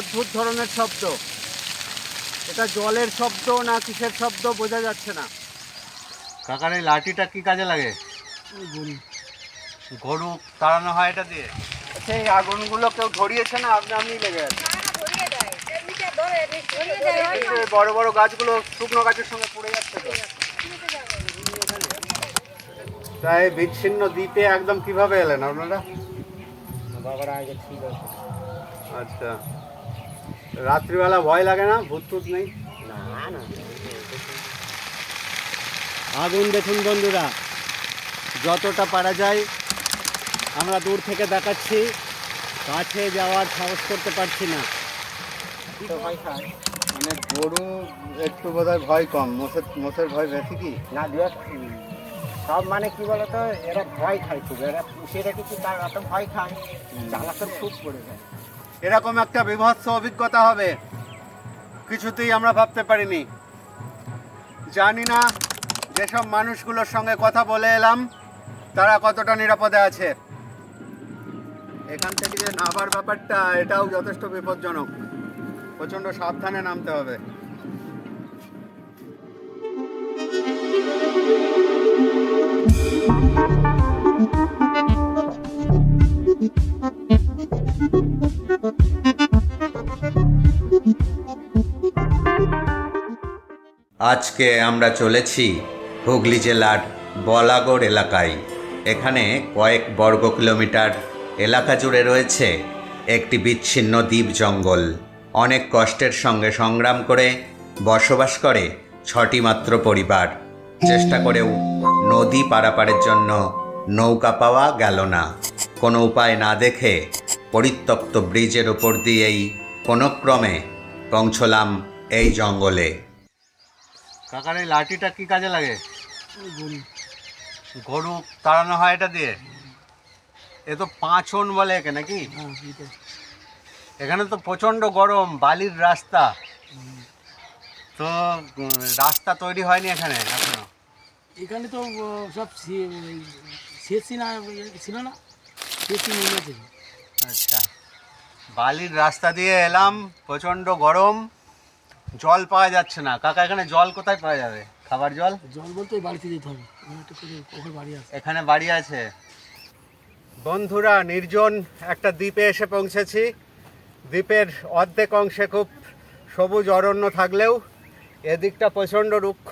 অদ্ভুত ধরনের শব্দ। এটা জলের শব্দ না কিসের শব্দ বোঝা যাচ্ছে না। কাকার এই লাঠিটা কি কাজে লাগে? গরু তাড়ানো হয় এটা দিয়ে? সেই আগুনগুলো কেউ ধরিয়েছে না আপনি আপনি লেগে আছে। বড় বড় গাছগুলো শুকনো গাছের সঙ্গে পড়ে যাচ্ছে তো। তাই বিচ্ছিন্ন দ্বীপে একদম কীভাবে এলেন আপনারা? বাবার আগে ছিল। আচ্ছা। রাত্রিবেলা ভয় লাগে না ভূত টুত নেই। না না আগুন দেখুন বন্ধুরা যতটা পারা যায় আমরা দূর থেকে দেখাচ্ছি কাছে যাওয়ার সাহস করতে পারছি না। ভয় খায় মানে গরু একটু বোধহয় ভয় কম মোষের মোষের ভয় বেশি কি? না সব মানে কি বলতো এরা ভয় খায় খুব এরা পুষে রেখেছি তার অত ভয় খায় চালাতে খুব পড়ে যায়। এরকম একটা বিভৎস অভিজ্ঞতা হবে, কিছুতেই আমরা ভাবতে পারিনি। জানি না যেসব মানুষগুলোর সঙ্গে কথা বলে এলাম, তারা কতটা নিরাপদে আছে। এখান থেকে যে নামার ব্যাপারটা, এটাও যথেষ্ট বিপজ্জনক। প্রচণ্ড সাবধানে নামতে হবে। আজকে আমরা চলেছি হুগলি জেলার বলাগড় এলাকায়। এখানে কয়েক বর্গ কিলোমিটার এলাকা জুড়ে রয়েছে একটি বিচ্ছিন্ন দ্বীপ জঙ্গল। অনেক কষ্টের সঙ্গে সংগ্রাম করে বসবাস করে ছটি মাত্র পরিবার। চেষ্টা করেও নদী পারাপারের জন্য নৌকা পাওয়া গেল না। কোনো উপায় না দেখে পরিত্যক্ত ব্রিজের ওপর দিয়েই কোনো ক্রমে পৌঁছলাম এই জঙ্গলে। কাকার এই লাঠিটা কি কাজে লাগে? গরু। তাড়ানো হয় এটা দিয়ে? এ তো পাঁচন বলে একে নাকি? এখানে তো প্রচণ্ড গরম বালির রাস্তা। তো রাস্তা তৈরি হয়নি এখানে এখনও? এখানে তো সব না ছিল না? নিয়েছে আচ্ছা। বালির রাস্তা দিয়ে এলাম প্রচণ্ড গরম জল পাওয়া যাচ্ছে না। কাকা এখানে জল কোথায় পাওয়া যাবে? খাবার জল? জল বলতে বাড়িতে যেতে হবে। বাড়ি আছে। এখানে বাড়ি আছে। বন্ধুরা নির্জন একটা দ্বীপে এসে পৌঁছেছি। দ্বীপের অর্ধেক অংশে খুব সবুজ অরণ্য থাকলেও এদিকটা প্রচণ্ড রুক্ষ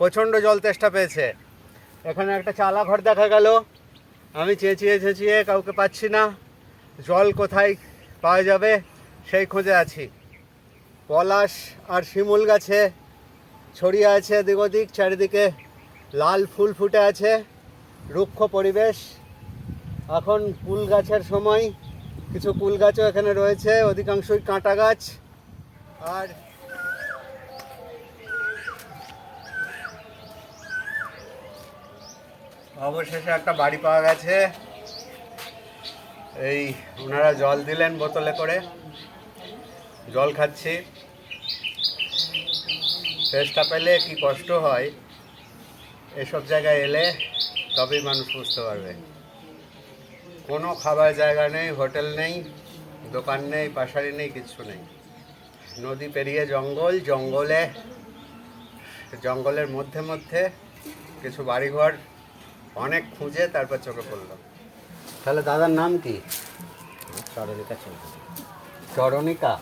প্রচণ্ড জল তেষ্টা পেয়েছে। এখানে একটা চালা ঘর দেখা গেল। আমি চেঁচিয়ে চেঁচিয়ে কাউকে পাচ্ছি না। জল কোথায় পাওয়া যাবে সেই খোঁজে আছি। পলাশ আর শিমুল গাছে ছড়িয়ে আছে এদিক ওদিক চারিদিকে লাল ফুল ফুটে আছে, রুক্ষ পরিবেশ। এখন কুল গাছের সময়, কিছু কুল গাছও এখানে রয়েছে, অধিকাংশই কাঁটা গাছ। আর অবশেষে একটা বাড়ি পাওয়া গেছে। এই ওনারা জল দিলেন বোতলে করে। জল খাচ্ছি। টেস্টটা পেলে কি কষ্ট হয়? এসব জায়গায় এলে তবেই মানুষ বুঝতে পারবে। কোনো খাবার জায়গা নেই, হোটেল নেই, দোকান নেই, পাশারি নেই কিচ্ছু নেই। নদী পেরিয়ে জঙ্গল, জঙ্গলে, জঙ্গলের মধ্যে মধ্যে কিছু বাড়িঘর, অনেক খুঁজে তারপর চোখে পড়ল। তাহলে দাদার নাম কি? চরণিকা চলছে চরণিকা?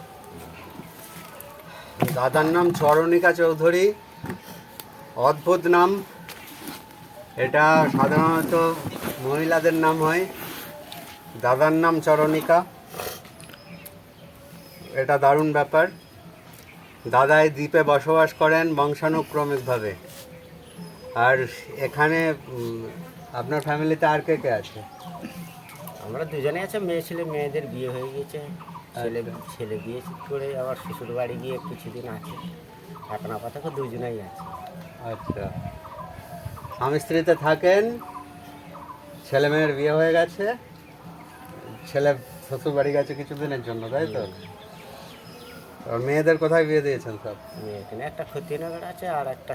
দাদার নাম চরণিকা চৌধুরী। অদ্ভুত নাম। এটা সাধারণত মহিলাদের নাম হয়। দাদার নাম চরণিকা। এটা দারুণ ব্যাপার। দাদা এই দ্বীপে বসবাস করেন বংশানুক্রমিকভাবে। আর এখানে আপনার ফ্যামিলিতে আর কে কে আছে? আমরা দুজনে আছে মেয়ে ছেলে মেয়েদের বিয়ে হয়ে গেছে। ছেলে ছেলে বিয়ে করে আবার শ্বশুর বাড়ি গিয়ে কিছুদিন আছে। এখন আপাতত দুজনেই আছে। আচ্ছা। স্বামী স্ত্রীতে থাকেন ছেলে মেয়ের বিয়ে হয়ে গেছে ছেলে শ্বশুর বাড়ি গেছে কিছুদিনের জন্য তাই তো? মেয়েদের কোথায় বিয়ে দিয়েছেন সব? মেয়ে এখানে একটা ক্ষতিনগর আছে আর একটা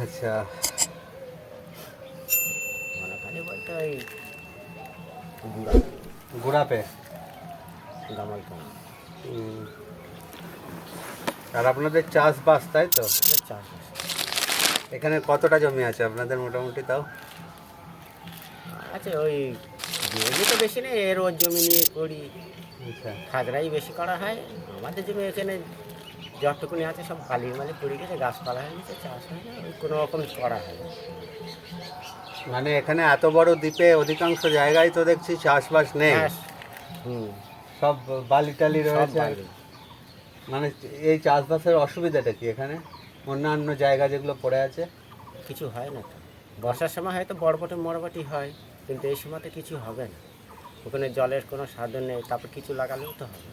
আচ্ছা। আছে গুড়াপে আর আপনাদের চাষবাস তাই তো? এখানে কতটা জমি আছে আপনাদের মোটামুটি তাও? আচ্ছা ওই জমি তো বেশি নেই এর ওর জমি নিয়ে করি। আচ্ছা। খাজরাই বেশি করা হয় আমাদের জমি এখানে যতটুকুনি আছে সব বালির মালি পড়ে গেছে গাছপালা হয়ে গেছে চাষ হয় না কোনো রকম করা হয় না। মানে এখানে এত বড় দ্বীপে অধিকাংশ জায়গায় তো দেখছি চাষবাস নেই। হুম। সব বালি টালি রয়েছে। মানে এই চাষবাসের অসুবিধাটা কি এখানে? অন্যান্য জায়গা যেগুলো পড়ে আছে? কিছু হয় না তো। বর্ষার সময় হয়তো বরবটি মরবটি হয় কিন্তু এই সময়তে কিছু হবে না। ওখানে জলের কোনো সাধন নেই তারপর কিছু লাগালেও তো হবে।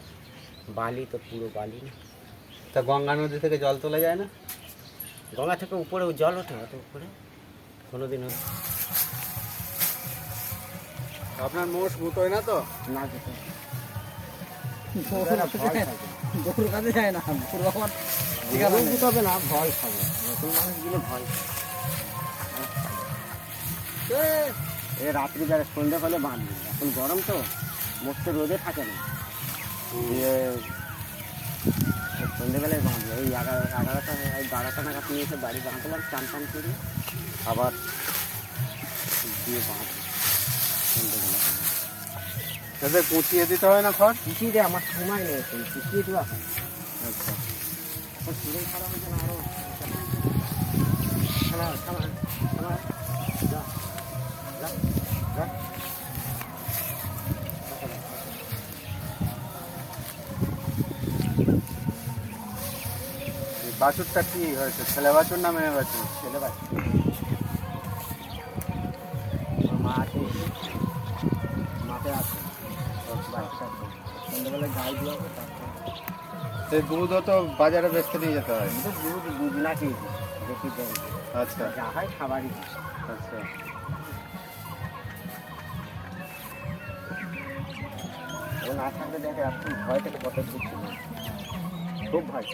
বালি তো পুরো বালি না। তা গঙ্গা নদী থেকে জল তোলা যায় না? গঙ্গা থেকে উপরেও জল ওঠে অত উপরে? কোনো দিন আপনার মোষ গুতোয় না তো? না গরুর কাছে যায় না। গরু না ভয় খাবে। নতুন মানুষগুলো ভয় এ রাত্রি যারা সন্ধ্যে হলে বাঁধবে এখন গরম তো মস্ত রোদে থাকে না। সন্ধ্যেবেলায় বাঁধবে ওই এগারো এগারোটা ওই বারোটা নাগাদ নিয়ে এসে বাড়ি বাঁধলাম চান টান করে আবার দিয়ে বাঁধবে সন্ধ্যেবেলা তাদের কুচিয়ে দিতে হয় না খড়? পিছিয়ে দেয় আমার সময় নেই এখন পিছিয়ে দেওয়া হয়। আচ্ছা। শরীর খারাপ হয়েছে না আরও? খানা খানা খানা বাছুরটা কি হয়েছে? ছেলে বাছুর না মেয়ে বাছুর? ছেলে বাচ্চা মা আছে। মাঠে আছে। সন্ধ্যাবেলায় গাই হবে সেই দুধও তো বাজারে বেচতে নিয়ে যেতে হয়। দুধ দুধ না খেয়েছি বেশি আচ্ছা। যা হয় খাবারই। আচ্ছা। ও না থাকলে দেখে এখন ভয় থেকে কত দিচ্ছি খুব ভয়।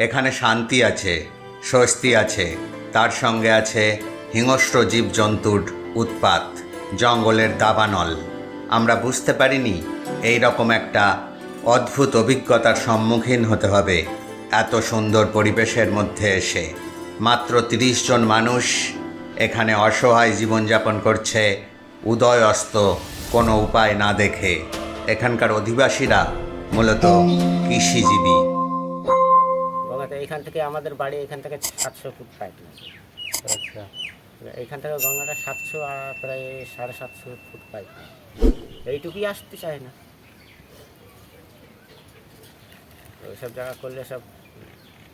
এখানে শান্তি আছে, স্বস্তি আছে। তার সঙ্গে আছে হিংস্র জীবজন্তুর উৎপাত, জঙ্গলের দাবানল। আমরা বুঝতে পারিনি এই রকম একটা অদ্ভুত অভিজ্ঞতার সম্মুখীন হতে হবে এত সুন্দর পরিবেশের মধ্যে এসে। মাত্র তিরিশ জন মানুষ এখানে অসহায় জীবনযাপন করছে উদয় অস্ত কোনো উপায় না দেখে। এখানকার অধিবাসীরা মূলত কৃষিজীবী। এইখান থেকে আমাদের বাড়ি এখান থেকে সাতশো ফুট পাইপ আচ্ছা। এইখান থেকে গঙ্গাটা সাতশো আর প্রায় সাড়ে সাতশো ফুট পাইপ এইটুকুই আসতে চায় না। ওইসব জায়গা করলে সব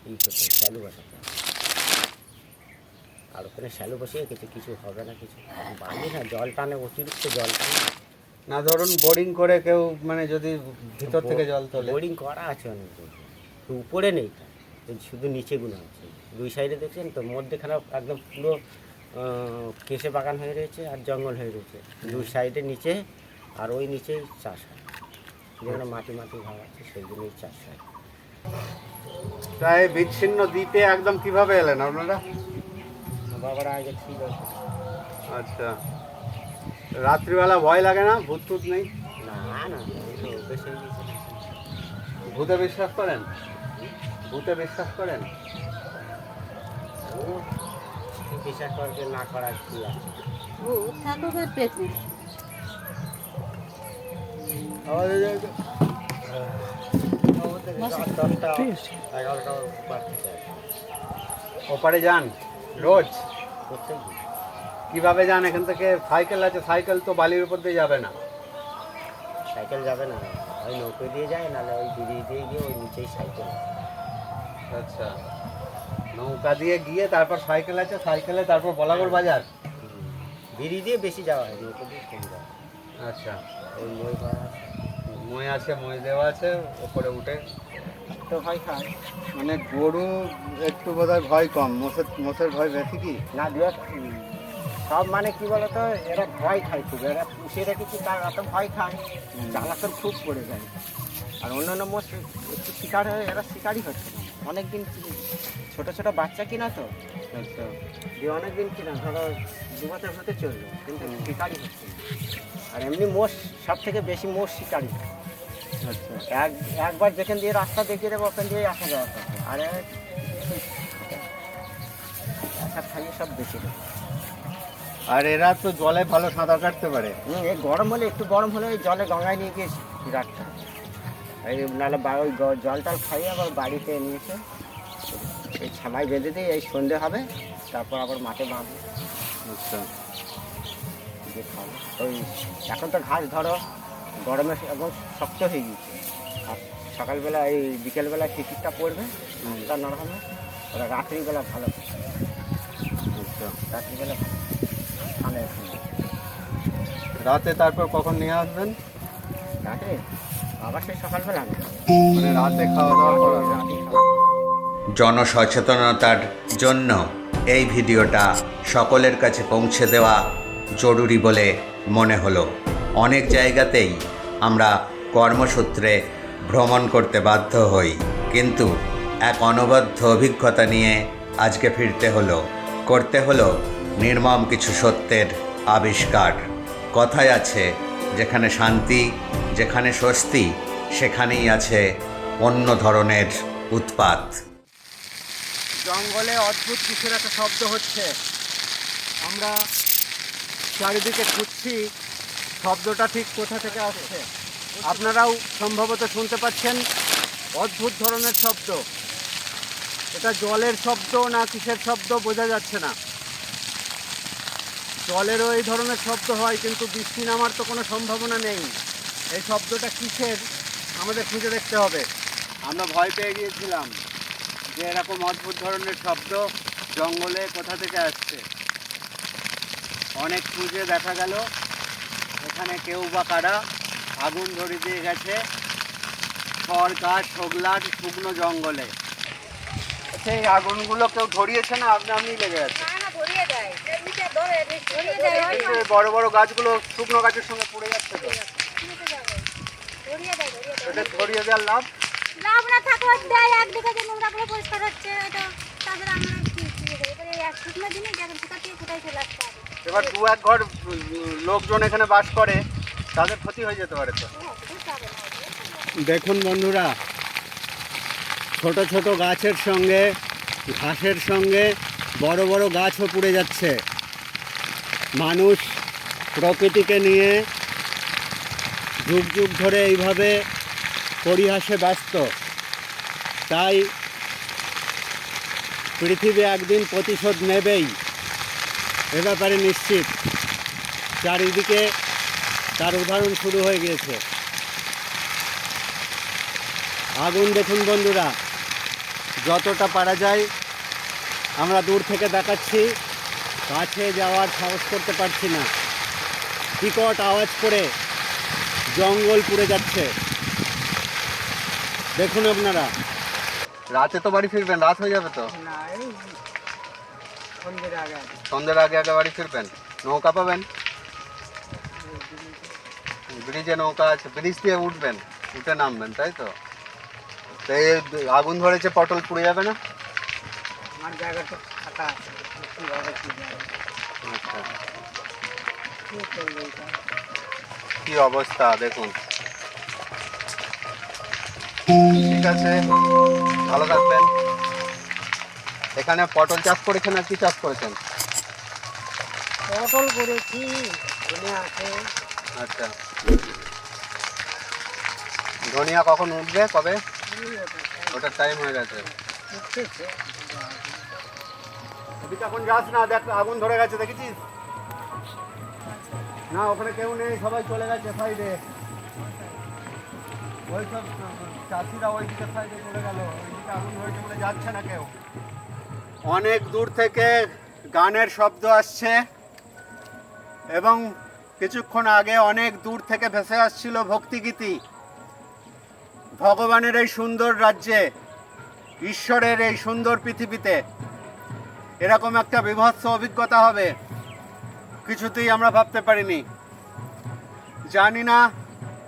ই করতে শ্যালু বসাতে আর ওখানে শ্যালু বসিয়ে কিছু কিছু হবে না কিছু। বালি না জল টানে অতিরিক্ত জল টানে। না ধরুন বোরিং করে কেউ মানে যদি ভিতর থেকে জল তোলে। বোরিং করা আছে অনেক। উপরে নেই তা। নিচে শুধু হচ্ছে। দুই সাইডে দেখছেন তো মধ্যেখানে একদম পুরো কেশে বাগান হয়ে রয়েছে আর জঙ্গল হয়ে রয়েছে। দুই সাইডে নিচে আর ওই নিচেই চাষ হয়। যেখানে মাটি মাটি ভাব আছে সেই জন্যই চাষ হয়। তাই বিচ্ছিন্ন দ্বীপে একদম কীভাবে এলেন আপনারা? বাবারা আগে ঠিক আছে আচ্ছা। রাত্রিবেলা ভয় লাগে না? ভূত টুত নেই? না না। ভূতে বিশ্বাস করেন? ভূতে বিশ্বাস করেন? বিশ্বাস করবে না করার কি আছে? ভূত থাকুক আর পেতনি আমাদের দশটা এগারোটা বার থেকে আছে ওপারে যান রোজ। কীভাবে যান? এখান থেকে সাইকেল আছে সাইকেল তো বালির উপর দিয়ে যাবে না। সাইকেল যাবে না। ওই নৌকো দিয়ে যায় নাহলে ওই দিদি দিয়ে গিয়ে ওই নিচেই সাইকেল। আচ্ছা। নৌকা দিয়ে গিয়ে তারপর সাইকেল আছে সাইকেলে তারপর বলাগড় বাজার। বিড়ি দিয়ে বেশি যাওয়া হয় নৌকো দিয়ে কম যাওয়া আচ্ছা। ওই মই মই আছে মই দেওয়া আছে ওপরে উঠে। তো ভয় খায়। মানে গরু একটু বোধহয় ভয় কম মোষের মোষের ভয় বেশি কি? না দু সব মানে কি বলতো এরা ভয় খায় খুব। এরা পুষে রেখেছি তার এত ভয় খায়। জ্বালাতন খুব পড়ে যায়। আর অন্যান্য মোষ একটু শিকার হয়ে এরা শিকারই হচ্ছে না। অনেক দিন ছোটো ছোটো বাচ্চা কিনা তো? আচ্ছা। দিয়ে অনেকদিন কিনা ধরো দু বছর হতে চলল কিন্তু শিকারই হচ্ছে আর এমনি মোষ সব থেকে বেশি মোষ শিকারি। আচ্ছা। এক একবার যেখান দিয়ে রাস্তা দেখিয়ে দেবো ওখান দিয়ে আসা যাওয়া করবে। আর এক- খাইয়ে সব বেশি দেবো আর এরা তো জলে ভালো সাঁতার কাটতে পারে। গরম হলে একটু গরম হলে ওই জলে গঙ্গায় নিয়ে গিয়ে রাখতে। এই নাহলে ওই জল টল খাইয়ে আবার বাড়িতে নিয়ে এসে এই ছামাই বেঁধে দিয়ে এই সন্ধে হবে তারপর আবার মাঠে বাঁধবে। আচ্ছা। ওই এখন তো ঘাস ধরো গরমে এবং শক্ত হয়ে গিয়েছে। আর সকালবেলা এই বিকেলবেলা টিকিটটা পড়বে তা নরম হবে ওরা রাত্রিবেলা ভালো আচ্ছা। রাত্রিবেলা ভালো রাতে তারপর কখন নিয়ে আসবেন? রাতে আবার সেই সকালবেলা। মানে রাতে খাওয়া দাওয়া করার জনসচেতনতার জন্য এই ভিডিওটা সকলের কাছে পৌঁছে দেওয়া জরুরি বলে মনে হলো। অনেক জায়গাতেই আমরা কর্মসূত্রে ভ্রমণ করতে বাধ্য হই কিন্তু এক অনবদ্য অভিজ্ঞতা নিয়ে আজকে ফিরতে হলো করতে হলো নির্মম কিছু সত্যের আবিষ্কার। কথায় আছে যেখানে শান্তি, যেখানে স্বস্তি, সেখানেই আছে অন্য ধরনের উৎপাত। জঙ্গলে অদ্ভুত কিছুর একটা শব্দ হচ্ছে। আমরা চারিদিকে খুঁজছি, শব্দটা ঠিক কোথা থেকে আসছে। আপনারাও সম্ভবত শুনতে পাচ্ছেন অদ্ভুত ধরনের শব্দ। এটা জলের শব্দ না কিসের শব্দ বোঝা যাচ্ছে না। জলেরও এই ধরনের শব্দ হয়, কিন্তু বৃষ্টি নামার তো কোনো সম্ভাবনা নেই। এই শব্দটা কিসের? আমাদের খুঁজে দেখতে হবে। আমরা ভয় পেয়ে গিয়েছিলাম যে এরকম অদ্ভুত ধরনের শব্দ জঙ্গলে কোথা থেকে আসছে। অনেক খুঁজে দেখা গেল, এখানে কেউ বা কারা আগুন ধরে দিয়ে গেছে। খড়, গাছ শোগলার শুকনো জঙ্গলে। সেই আগুনগুলো কেউ ধরিয়েছে না? আপনি আপনি লেগে গেছে বড় বড় গাছগুলো শুকনো গাছের সঙ্গে পড়ে যাচ্ছে তো। এটা ধরিয়ে দেওয়ার লাভ? লাভ না থাকলে দেয় একদিকে যে নোংরাগুলো পরিষ্কার হচ্ছে এটা তারপরে আমরা কি কি এবারে এক শুকনো দিনে যখন কোথা থেকে কোথায় চলে আসতে হবে? এবার দু এক ঘর লোকজন এখানে বাস করে তাদের ক্ষতি হয়ে যেতে পারে তো। দেখুন বন্ধুরা ছোট ছোট গাছের সঙ্গে ঘাসের সঙ্গে বড় বড় গাছও পুড়ে যাচ্ছে। মানুষ প্রকৃতিকে নিয়ে যুগ যুগ ধরে এইভাবে পরিহাসে ব্যস্ত। তাই পৃথিবী একদিন প্রতিশোধ নেবেই, এ ব্যাপারে নিশ্চিত। চারিদিকে তার উদাহরণ শুরু হয়ে গিয়েছে। আগুন দেখুন বন্ধুরা, যতটা পারা যায় আমরা দূর থেকে দেখাচ্ছি। কাছে যাওয়ার সাহস করতে পারছি না। বিকট আওয়াজ করে জঙ্গল পুড়ে যাচ্ছে। দেখুন আপনারা। রাতে তো বাড়ি ফিরবেন রাত হয়ে যাবে তো? সন্ধ্যের আগে আগে সন্ধ্যের আগে আগে বাড়ি ফিরবেন। নৌকা পাবেন? ব্রিজে নৌকা আছে ব্রিজ দিয়ে উঠবেন উঠে নামবেন তাই তো? তো এই আগুন ধরেছে পটল পুড়ে যাবে না? আমার জায়গাটা ফাঁকা আছে কী অবস্থা দেখুন। ঠিক আছে ভালো থাকবেন। এখানে পটল চাষ করেছেন আর কি চাষ করেছেন? পটল করেছি আচ্ছা। ধনিয়া কখন উঠবে কবে? ওটার টাইম হয়ে গেছে। এখন যাস না দেখ আগুন ধরে গেছে দেখেছিস? না, ওখানে কেউ নেই, সবাই চলে গেছে সাইডে ওই সব চাষিরা ওই দিকে সাইডে চলে গেল। ওইদিকে আগুন ধরেছে বলে যাচ্ছে না কেউ। অনেক দূর থেকে গানের শব্দ আসছে এবং কিছুক্ষণ আগে অনেক দূর থেকে ভেসে আসছিল ভক্তিগীতি। ভগবানের এই সুন্দর রাজ্যে, ঈশ্বরের এই সুন্দর পৃথিবীতে, এরকম একটা বিভৎস অভিজ্ঞতা হবে। কিছুতেই আমরা ভাবতে পারিনি। জানি না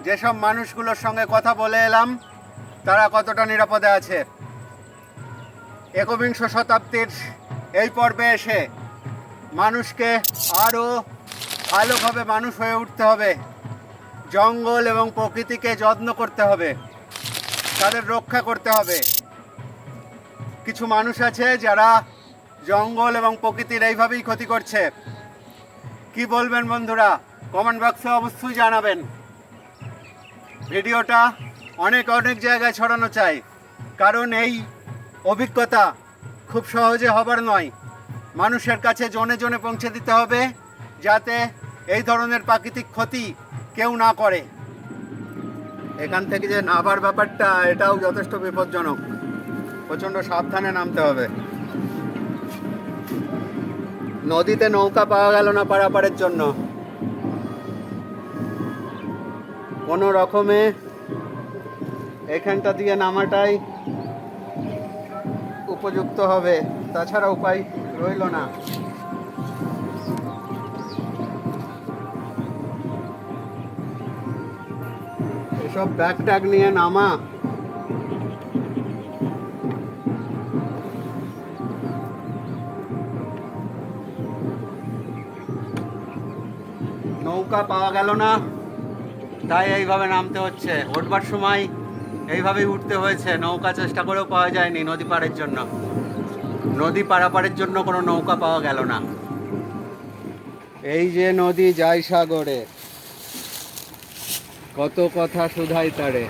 যেসব মানুষগুলোর সঙ্গে কথা বলে এলাম, তারা কতটা নিরাপদে আছে। একবিংশ শতাব্দীর এই পর্বে এসে মানুষকে আরও ভালোভাবে মানুষ হয়ে উঠতে হবে। জঙ্গল এবং প্রকৃতিকে যত্ন করতে হবে। তাদের রক্ষা করতে হবে। কিছু মানুষ আছে যারা জঙ্গল এবং প্রকৃতির এইভাবেই ক্ষতি করছে। কি বলবেন বন্ধুরা? কমেন্ট বক্সে অবশ্যই জানাবেন। ভিডিওটা অনেক অনেক জায়গায় ছড়ানো চাই। কারণ এই অভিজ্ঞতা খুব সহজে হবার নয়। মানুষের কাছে জনে জনে পৌঁছে দিতে হবে, যাতে এই ধরনের প্রাকৃতিক ক্ষতি কেউ না করে। এখান থেকে যে নাবার ব্যাপারটা, এটাও যথেষ্ট বিপজ্জনক। প্রচণ্ড সাবধানে নামতে হবে। নদীতে নৌকা পাওয়া গেল না পারাপারের জন্য। কোনো রকমে এখানটা দিয়ে নামাটাই উপযুক্ত হবে, তাছাড়া উপায় রইল না। এসব ব্যাগ ট্যাগ নিয়ে নামা নৌকা পাওয়া গেল না। তাই এইভাবে নামতে হচ্ছে। উঠবার সময় এইভাবেই উঠতে হয়েছে। নৌকা চেষ্টা করেও পাওয়া যায়নি নদী পাড়ের জন্য। নদী পারাপারের জন্য কোনো নৌকা পাওয়া গেল না। এই যে নদী যায় সাগরে কত কথা শুধাই তারে।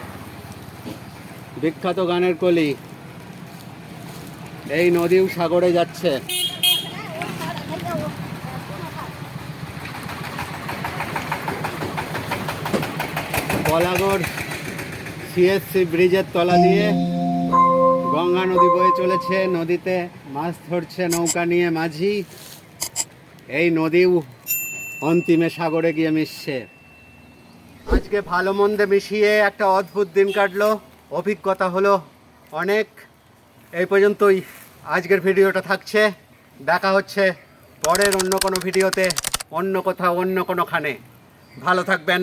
বিখ্যাত গানের কলি, এই নদীও সাগরে যাচ্ছে। কলাগড় সিএসসি ব্রিজের তলা দিয়ে গঙ্গা নদী বয়ে চলেছে। নদীতে মাছ ধরছে, নৌকা নিয়ে মাঝি। এই নদীও অন্তিমে সাগরে গিয়ে মিশছে। আজকে ভালো মন্দে মিশিয়ে একটা অদ্ভুত দিন কাটলো। অভিজ্ঞতা হলো অনেক। এই পর্যন্তই আজকের ভিডিওটা থাকছে। দেখা হচ্ছে পরের অন্য কোনো ভিডিওতে, অন্য কোথাও, অন্য কোনোখানে। ভালো থাকবেন।